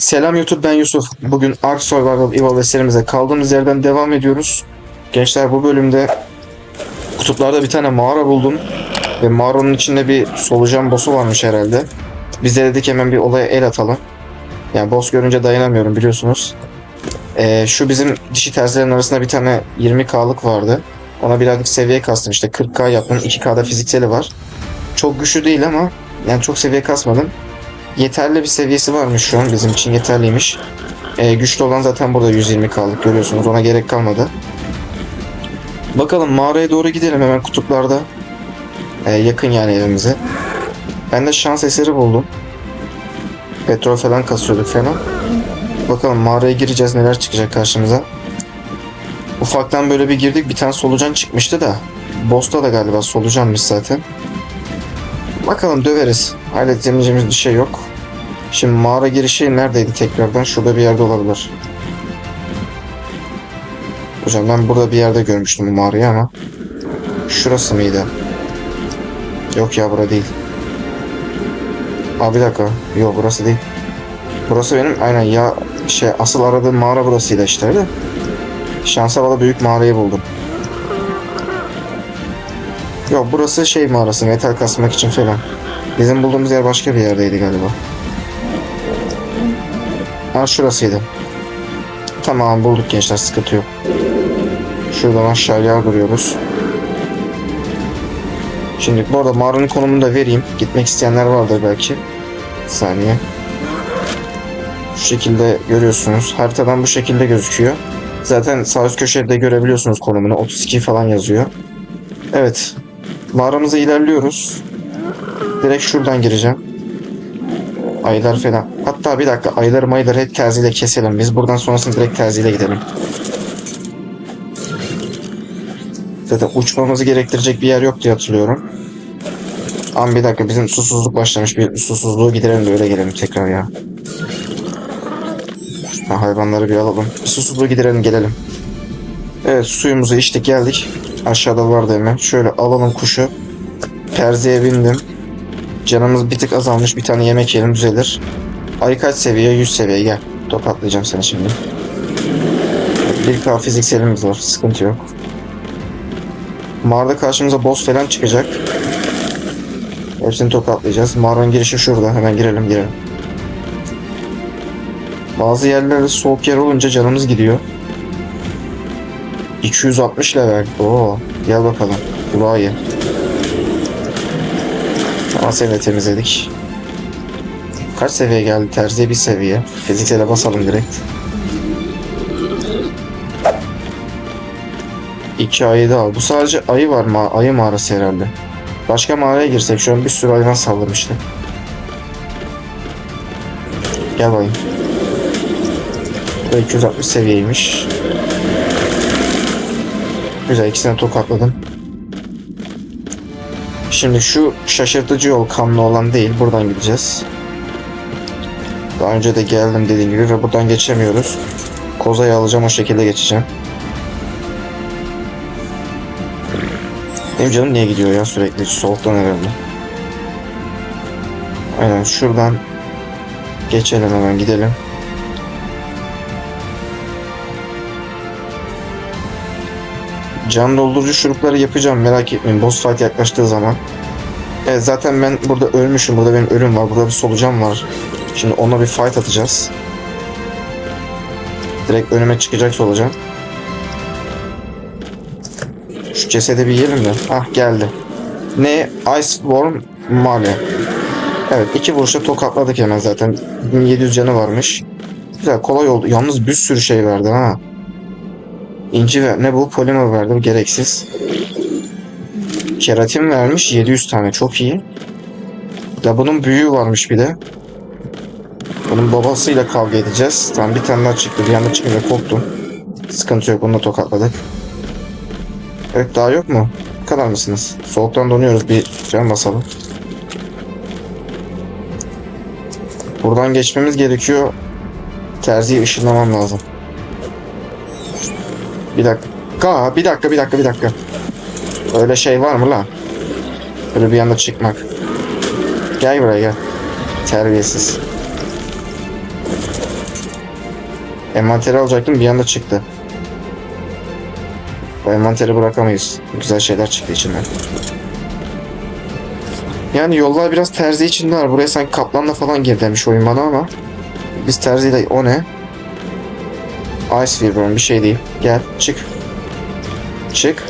Selam YouTube ben Yusuf. Bugün Ark Survival Evolve serimize kaldığımız yerden devam ediyoruz. Gençler bu bölümde kutuplarda bir tane mağara buldum. Ve mağaranın içinde bir solucan boss'u varmış herhalde. Biz de dedik hemen bir olaya el atalım. Yani boss görünce dayanamıyorum biliyorsunuz. Ee, şu bizim dişi terzilerin arasında bir tane 20k'lık vardı. Ona birazcık seviye kastım işte 40k yaptım 2k'da fizikseli var. Çok güçlü değil ama yani çok seviye kasmadım. Yeterli bir seviyesi varmış şu an bizim için yeterliymiş. Ee, güçlü olan zaten burada 120k'lık görüyorsunuz ona gerek kalmadı. Bakalım mağaraya doğru gidelim hemen kutuplarda. Ee, yakın yani evimize. Ben de şans eseri buldum. Petrol falan kasıyorduk falan. Bakalım mağaraya gireceğiz neler çıkacak karşımıza. Ufaktan böyle bir girdik bir tane solucan çıkmıştı da. Boss'ta da galiba solucanmış zaten. Bakalım döveriz. Halledemeyeceğimiz bir şey yok. Şimdi mağara girişi neredeydi tekrardan? Şurada bir yerde olabilir. Hocam ben burada bir yerde görmüştüm bu mağarayı ama. Şurası mıydı? Yok ya bura değil. Aa bir dakika. Yok burası değil. Burası benim aynen ya şey asıl aradığım mağara burasıydı işte öyle. Şansa bağlı büyük mağarayı buldum. Yok burası şey mağarası metal kasmak için falan. Bizim bulduğumuz yer başka bir yerdeydi galiba. Ha şurasıydı. Tamam bulduk gençler sıkıntı yok. Şuradan aşağıya duruyoruz. Şimdi bu arada mağaranın konumunu da vereyim. Gitmek isteyenler vardır belki. Bir saniye. Şu şekilde görüyorsunuz. Haritadan bu şekilde gözüküyor. Zaten sağ üst köşede görebiliyorsunuz konumunu. 32 falan yazıyor. Evet. Mağaramıza ilerliyoruz. Direkt şuradan gireceğim. Aylar falan. Hatta bir dakika ayları mayları hep terziyle keselim. Biz buradan sonrasını direkt terziyle gidelim. Zaten uçmamızı gerektirecek bir yer yok diye hatırlıyorum. Ama bir dakika bizim susuzluk başlamış. Bir susuzluğu giderelim de öyle gelelim tekrar ya. Ha, hayvanları bir alalım. Bir susuzluğu giderelim gelelim. Evet suyumuzu içtik geldik. Aşağıda vardı hemen. Şöyle alalım kuşu. Terziye bindim. Canımız bir tık azalmış. Bir tane yemek yiyelim düzelir. Ay kaç seviye? 100 seviye gel. Tokatlayacağım seni şimdi. 1K fizikselimiz var. Sıkıntı yok. Mağarada karşımıza boss falan çıkacak. Hepsini tokatlayacağız. Mağaranın girişi şurada. Hemen girelim girelim. Bazı yerlerde soğuk yer olunca canımız gidiyor. 260 level. Oo, gel bakalım. Kulağı. De temizledik. Kaç seviye geldi? Terziye bir seviye. Fiziksele basalım direkt. İki ayı da al. Bu sadece ayı var mı? Ayı mağarası herhalde. Başka mağaraya girsek şu an bir sürü hayvan saldırmıştı. Gel bakayım. Bu da 260 seviyeymiş. Güzel ikisini tokatladım. Şimdi şu şaşırtıcı yol kanlı olan değil. Buradan gideceğiz. Daha önce de geldim dediğim gibi ve buradan geçemiyoruz. Kozayı alacağım o şekilde geçeceğim. Benim canım niye gidiyor ya sürekli soğuktan herhalde. Aynen şuradan geçelim hemen gidelim. Can doldurucu şurupları yapacağım merak etmeyin boss fight yaklaştığı zaman. Evet zaten ben burada ölmüşüm. Burada benim ölüm var. Burada bir solucan var. Şimdi ona bir fight atacağız. Direkt önüme çıkacak solucan. Şu cesedi bir yiyelim de. Ah geldi. Ne? Ice Worm Male. Evet iki vuruşta tokatladık hemen zaten. 1700 canı varmış. Güzel kolay oldu. Yalnız bir sürü şey verdi ha. İnci ver. Ne bu? Polimer verdi. Gereksiz. Keratin vermiş. 700 tane. Çok iyi. Ya bunun büyüğü varmış bir de. Bunun babasıyla kavga edeceğiz. Tamam bir tane daha çıktı. Bir anda çıkınca korktum. Sıkıntı yok. Bunu da tokatladık. Evet daha yok mu? Bu kadar mısınız? Soğuktan donuyoruz. Bir can basalım. Buradan geçmemiz gerekiyor. Terziyi ışınlamam lazım. Bir dakika, bir dakika, bir dakika, bir dakika. Öyle şey var mı lan? Böyle bir anda çıkmak. Gel buraya gel. Terbiyesiz. Envanteri alacaktım bir anda çıktı. Bu envanteri bırakamayız. Güzel şeyler çıktı içinden. Yani yollar biraz terzi içinde var. Buraya sanki kaplanla falan gir demiş oyun bana ama. Biz terziyle o ne? Ice Weaver'ın bir şey değil. Gel çık. Çık.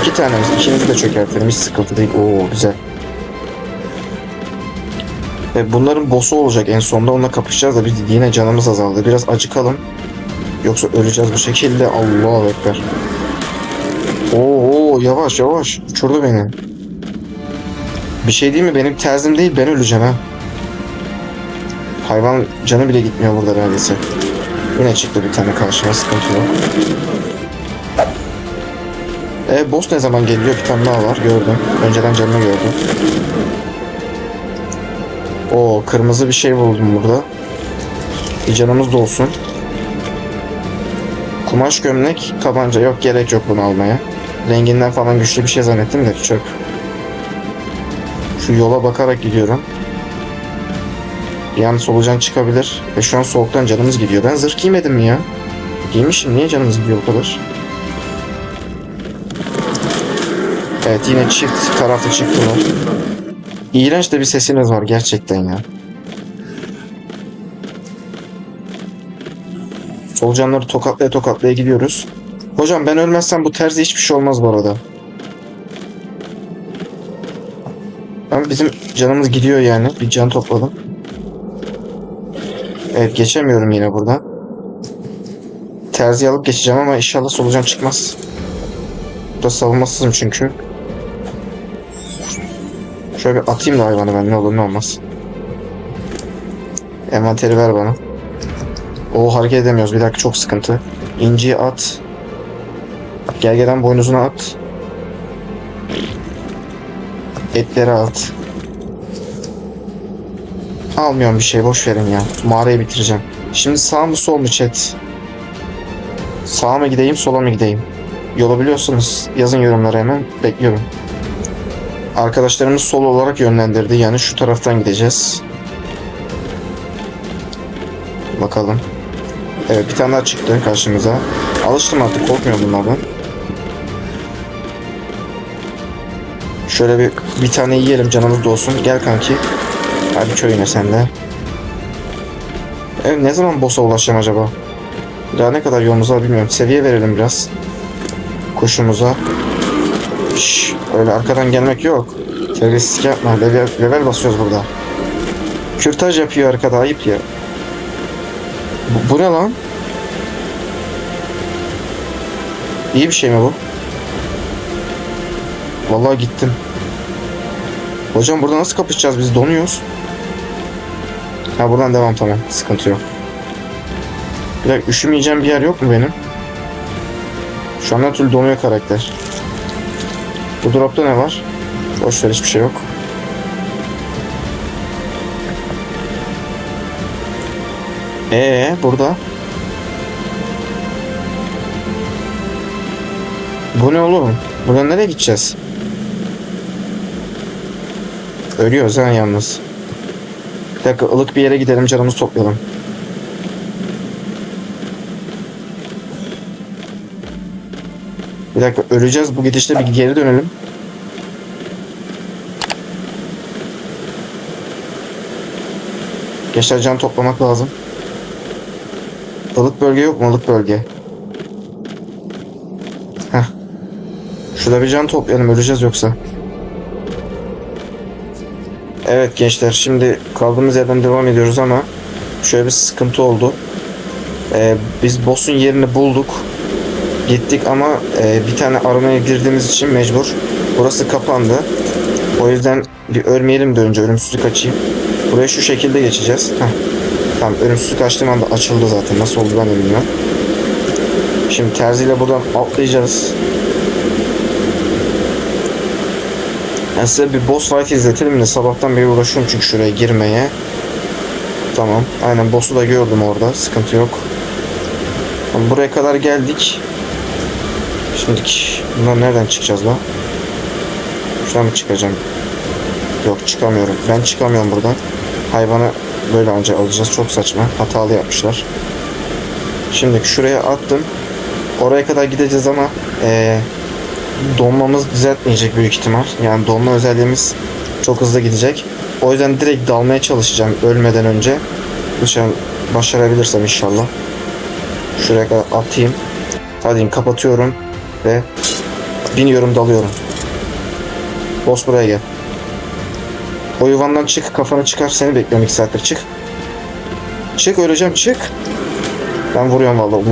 İki tanemiz. ikimizi de çökertelim. Hiç sıkıntı değil. Oo güzel. Ve bunların boss'u olacak en sonunda. Onunla kapışacağız da biz yine canımız azaldı. Biraz acıkalım. Yoksa öleceğiz bu şekilde. Allahu Ekber. Oo, oo yavaş yavaş. Uçurdu beni. Bir şey değil mi? Benim terzim değil. Ben öleceğim ha. Hayvan canı bile gitmiyor burada neredeyse. Yine çıktı bir tane karşıma. Sıkıntı yok. E boss ne zaman geliyor? Bir tane daha var. Gördüm. Önceden canını gördüm. O kırmızı bir şey buldum burada. Bir canımız dolsun. Kumaş gömlek, tabanca yok gerek yok bunu almaya. Renginden falan güçlü bir şey zannettim de çöp. Şu yola bakarak gidiyorum. Yani solucan çıkabilir. Ve şu an soğuktan canımız gidiyor. Ben zırh giymedim mi ya? Giymişim. Niye canımız gidiyor o kadar? Evet yine çift taraflı çıktılar. İğrenç de bir sesiniz var gerçekten ya. Solucanları tokatlaya tokatlaya gidiyoruz. Hocam ben ölmezsem bu terzi hiçbir şey olmaz bu arada. Ama bizim canımız gidiyor yani. Bir can topladım. Evet geçemiyorum yine buradan. Terzi alıp geçeceğim ama inşallah solucan çıkmaz. Burada savunmasızım çünkü. Şöyle bir atayım da hayvanı ben ne olur ne olmaz. Envanteri ver bana. O hareket edemiyoruz. Bir dakika çok sıkıntı. İnciyi at. Gergeden boynuzuna at. Etleri at. Almıyorum bir şey boş verin ya. Mağarayı bitireceğim. Şimdi sağ mı sol mu chat? Sağa mı gideyim sola mı gideyim? Yolu biliyorsunuz. Yazın yorumlara hemen. Bekliyorum. Arkadaşlarımız sol olarak yönlendirdi. Yani şu taraftan gideceğiz. Bakalım. Evet bir tane daha çıktı karşımıza. Alıştım artık korkmuyorum bunlardan. Şöyle bir bir tane yiyelim canımız dolsun. Gel kanki. Hadi köyüne sen de. Evet ne zaman boss'a ulaşacağım acaba? Daha ne kadar yolumuz var bilmiyorum. Seviye verelim biraz. Kuşumuza. Şş, öyle arkadan gelmek yok. Terbiyesizlik yapma. Level, level basıyoruz burada. Kürtaj yapıyor arkada ayıp ya. Bu, bu ne lan? İyi bir şey mi bu? Vallahi gittim. Hocam burada nasıl kapışacağız biz donuyoruz. Ha buradan devam tamam sıkıntı yok. Bir dakika üşümeyeceğim bir yer yok mu benim? Şu an her türlü donuyor karakter. Bu dropta ne var? Boş ver hiçbir şey yok. Ee burada. Bu ne oğlum? Buradan nereye gideceğiz? Ölüyoruz ha yalnız. Bir dakika ılık bir yere gidelim canımızı toplayalım. Bir dakika öleceğiz bu gidişte bir geri dönelim. Gençler can toplamak lazım. Ilık bölge yok mu? Ilık bölge. Heh. Şurada bir can toplayalım öleceğiz yoksa. Evet gençler şimdi kaldığımız yerden devam ediyoruz ama şöyle bir sıkıntı oldu. Ee, biz boss'un yerini bulduk. Gittik ama e, bir tane aramaya girdiğimiz için mecbur. Burası kapandı. O yüzden bir ölmeyelim de önce ölümsüzlük açayım. Buraya şu şekilde geçeceğiz. Heh. Tamam ölümsüzlük açtığım anda açıldı zaten. Nasıl oldu ben bilmiyorum. Şimdi terziyle buradan atlayacağız. Ben size bir boss fight izletelim de sabahtan beri uğraşıyorum çünkü şuraya girmeye. Tamam. Aynen boss'u da gördüm orada. Sıkıntı yok. Tamam, buraya kadar geldik. Şimdi bundan nereden çıkacağız lan? Şuradan mı çıkacağım? Yok çıkamıyorum. Ben çıkamıyorum buradan. Hayvanı böyle ancak alacağız. Çok saçma. Hatalı yapmışlar. Şimdi şuraya attım. Oraya kadar gideceğiz ama eee donmamız düzeltmeyecek büyük ihtimal. Yani donma özelliğimiz çok hızlı gidecek. O yüzden direkt dalmaya çalışacağım ölmeden önce. Lütfen başarabilirsem inşallah. Şuraya kadar atayım. Hadi kapatıyorum ve biniyorum dalıyorum. Boss buraya gel. O yuvandan çık kafanı çıkar seni bekliyorum 2 saattir çık. Çık öleceğim çık. Ben vuruyorum vallahi.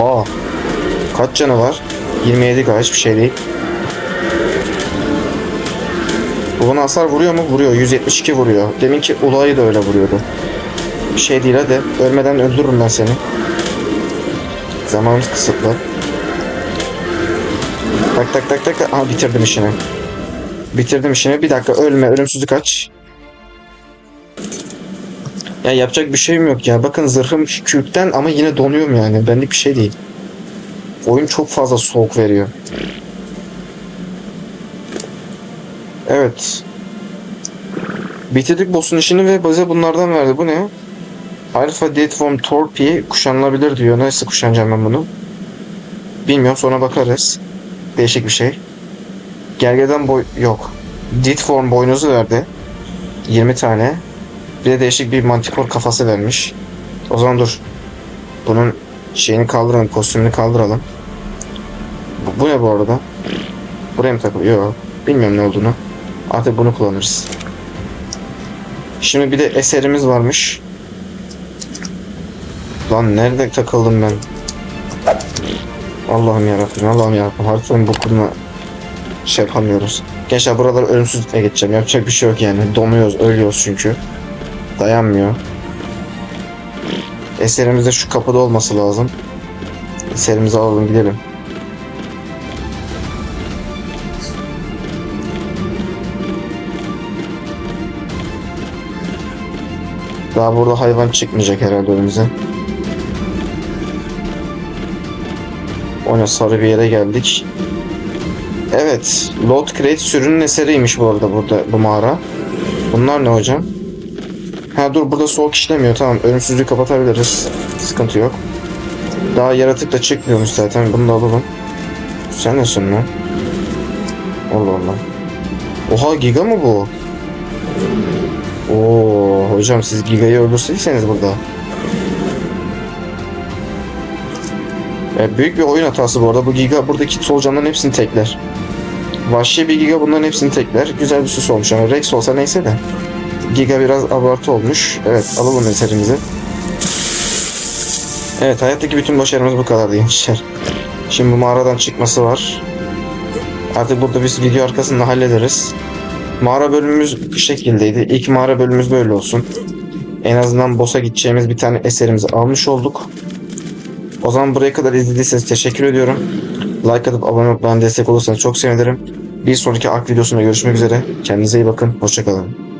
Oha. Kaç canı var? 27 galiba hiçbir şey değil. Bu bana hasar vuruyor mu? Vuruyor. 172 vuruyor. Deminki Ula'yı da öyle vuruyordu. Bir şey değil hadi. Ölmeden öldürürüm ben seni. Zamanımız kısıtlı. Tak tak tak tak. Aha bitirdim işini. Bitirdim işini. Bir dakika ölme. Ölümsüzlük aç. Ya yapacak bir şeyim yok ya. Bakın zırhım kürkten ama yine donuyorum yani. Benlik bir şey değil. Oyun çok fazla soğuk veriyor. Evet. Bitirdik boss'un işini ve bize bunlardan verdi. Bu ne? Alpha Date from Torpy kuşanılabilir diyor. Nasıl kuşanacağım ben bunu? Bilmiyorum sonra bakarız. Değişik bir şey. Gergeden boy yok. Dit form boynuzu verdi. 20 tane. Bir de değişik bir mantikor kafası vermiş. O zaman dur. Bunun şeyini kaldıralım, kostümünü kaldıralım. Bu, bu ne bu arada? Buraya mı takılıyor? Yok. Bilmiyorum ne olduğunu. Artık bunu kullanırız. Şimdi bir de eserimiz varmış. Lan nerede takıldım ben? Allah'ım yarabbim, Allah'ım yarabbim. Haritanın bokunu şey yapamıyoruz. Gençler buraları ölümsüzlükle geçeceğim. Yapacak bir şey yok yani. Donuyoruz, ölüyoruz çünkü. Dayanmıyor. Eserimiz de şu kapıda olması lazım. Eserimizi alalım gidelim. Daha burada hayvan çıkmayacak herhalde önümüze. O ne sarı bir yere geldik. Evet. Load Crate sürünün eseriymiş bu arada burada bu mağara. Bunlar ne hocam? Ha dur burada soğuk işlemiyor tamam ölümsüzlüğü kapatabiliriz. Sıkıntı yok. Daha yaratık da çıkmıyormuş zaten bunu da alalım. Sen nesin lan? Allah Allah. Oha giga mı bu? Oo hocam siz gigayı öldürseyseniz burada. E, büyük bir oyun hatası bu arada. Bu giga buradaki solucanların hepsini tekler. Vahşi bir giga bunların hepsini tekler. Güzel bir süs olmuş ama Rex olsa neyse de. Giga biraz abartı olmuş. Evet alalım eserimizi. Evet hayattaki bütün başarımız bu kadar gençler. Şimdi bu mağaradan çıkması var. Artık burada biz video arkasında hallederiz. Mağara bölümümüz bu şekildeydi. İlk mağara bölümümüz böyle olsun. En azından boss'a gideceğimiz bir tane eserimizi almış olduk. O zaman buraya kadar izlediyseniz teşekkür ediyorum. Like atıp abone olup bana destek olursanız çok sevinirim. Bir sonraki ARK videosunda görüşmek üzere. Kendinize iyi bakın. Hoşçakalın.